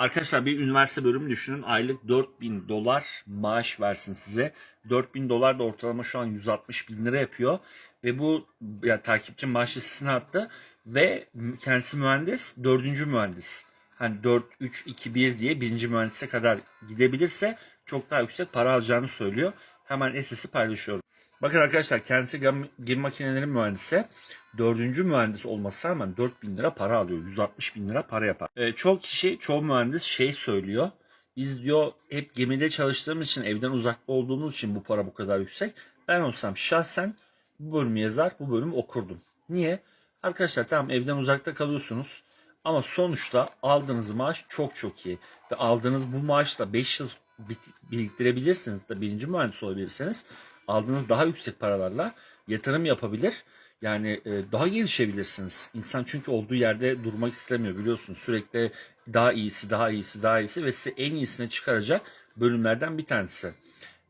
Arkadaşlar bir üniversite bölümü düşünün. Aylık 4000 dolar maaş versin size. 4000 dolar da ortalama şu an 160 bin lira yapıyor. Ve bu ya, takipçi maaş listesine attı. Ve kendisi mühendis, dördüncü mühendis. Hani 4, 3, 2, 1 diye birinci mühendise kadar gidebilirse çok daha yüksek para alacağını söylüyor. Hemen SS'i paylaşıyorum. Bakın arkadaşlar kendisi gemi makineleri mühendisi. Dördüncü mühendis olmasına rağmen 4 bin lira para alıyor. 160 bin lira para yapar. Ee, çoğu kişi, çoğu mühendis şey söylüyor. Biz diyor hep gemide çalıştığımız için, evden uzakta olduğumuz için bu para bu kadar yüksek. Ben olsam şahsen bu bölümü yazar, bu bölümü okurdum. Niye? Arkadaşlar tamam evden uzakta kalıyorsunuz. Ama sonuçta aldığınız maaş çok çok iyi. Ve aldığınız bu maaşla 5 yıl biriktirebilirsiniz de birinci mühendis olabilirseniz aldığınız daha yüksek paralarla yatırım yapabilir. Yani e, daha gelişebilirsiniz. İnsan çünkü olduğu yerde durmak istemiyor biliyorsunuz. Sürekli daha iyisi, daha iyisi, daha iyisi ve size en iyisini çıkaracak bölümlerden bir tanesi.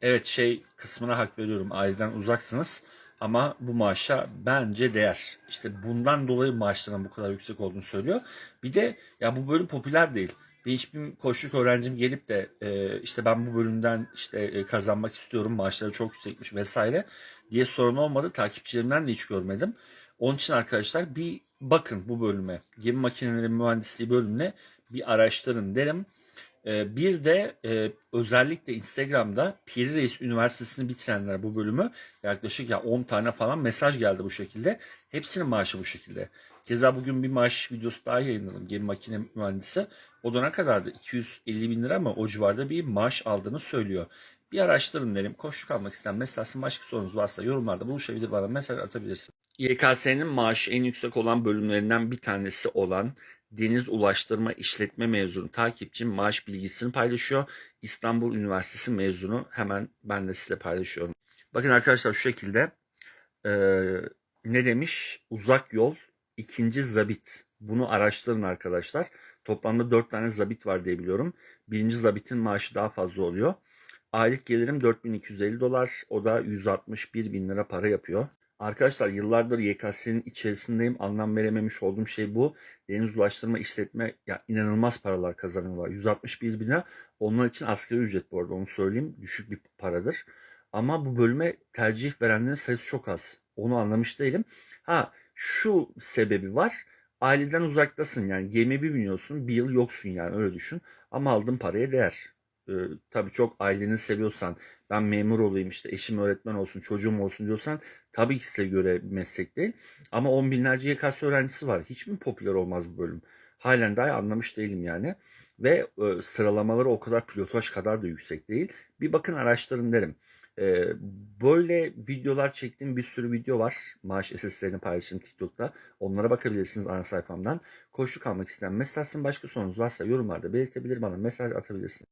Evet şey kısmına hak veriyorum. Aileden uzaksınız ama bu maaşa bence değer. İşte bundan dolayı maaşların bu kadar yüksek olduğunu söylüyor. Bir de ya bu bölüm popüler değil. Hiçbir koçluk öğrencim gelip de e, işte ben bu bölümden işte e, kazanmak istiyorum maaşları çok yüksekmiş vesaire diye sorun olmadı. Takipçilerimden de hiç görmedim. Onun için arkadaşlar bir bakın bu bölüme. Gemi makineleri mühendisliği bölümüne bir araştırın derim. E, bir de e, özellikle Instagram'da Piri Reis Üniversitesi'ni bitirenler bu bölümü yaklaşık ya 10 tane falan mesaj geldi bu şekilde. Hepsinin maaşı bu şekilde. Keza bugün bir maaş videosu daha yayınladım. Gemi makine mühendisi. O da ne kadardı? 250 bin lira ama o civarda bir maaş aldığını söylüyor. Bir araştırın derim. Koşuk almak isteyen mesela başka sorunuz varsa yorumlarda buluşabilir bana mesaj atabilirsin. YKS'nin maaşı en yüksek olan bölümlerinden bir tanesi olan Deniz Ulaştırma İşletme mezunu takipçim maaş bilgisini paylaşıyor. İstanbul Üniversitesi mezunu hemen ben de size paylaşıyorum. Bakın arkadaşlar şu şekilde eee, ne demiş? Uzak yol ikinci zabit. Bunu araştırın arkadaşlar. Toplamda 4 tane zabit var diye biliyorum. Birinci zabitin maaşı daha fazla oluyor. Aylık gelirim 4250 dolar. O da 161 bin lira para yapıyor. Arkadaşlar yıllardır YKS'nin içerisindeyim. Anlam verememiş olduğum şey bu. Deniz ulaştırma işletme ya inanılmaz paralar kazanıyorlar. 161 bin lira. Onlar için asgari ücret bu arada onu söyleyeyim. Düşük bir paradır. Ama bu bölüme tercih verenlerin sayısı çok az. Onu anlamış değilim. Ha şu sebebi var. Aileden uzaktasın yani gemi bir biniyorsun bir yıl yoksun yani öyle düşün. Ama aldığın paraya değer. Ee, tabii çok aileni seviyorsan ben memur olayım işte eşim öğretmen olsun çocuğum olsun diyorsan tabii ki size göre bir meslek değil. Ama on binlerce YKS öğrencisi var. Hiç mi popüler olmaz bu bölüm? Halen daha anlamış değilim yani. Ve e, sıralamaları o kadar pilotaj kadar da yüksek değil. Bir bakın araştırın derim. Ee, böyle videolar çektiğim bir sürü video var. Maaş SS'lerini paylaştım TikTok'ta. Onlara bakabilirsiniz ana sayfamdan. Koşu kalmak isteyen mesajsın başka sorunuz varsa yorumlarda belirtebilir bana mesaj atabilirsin.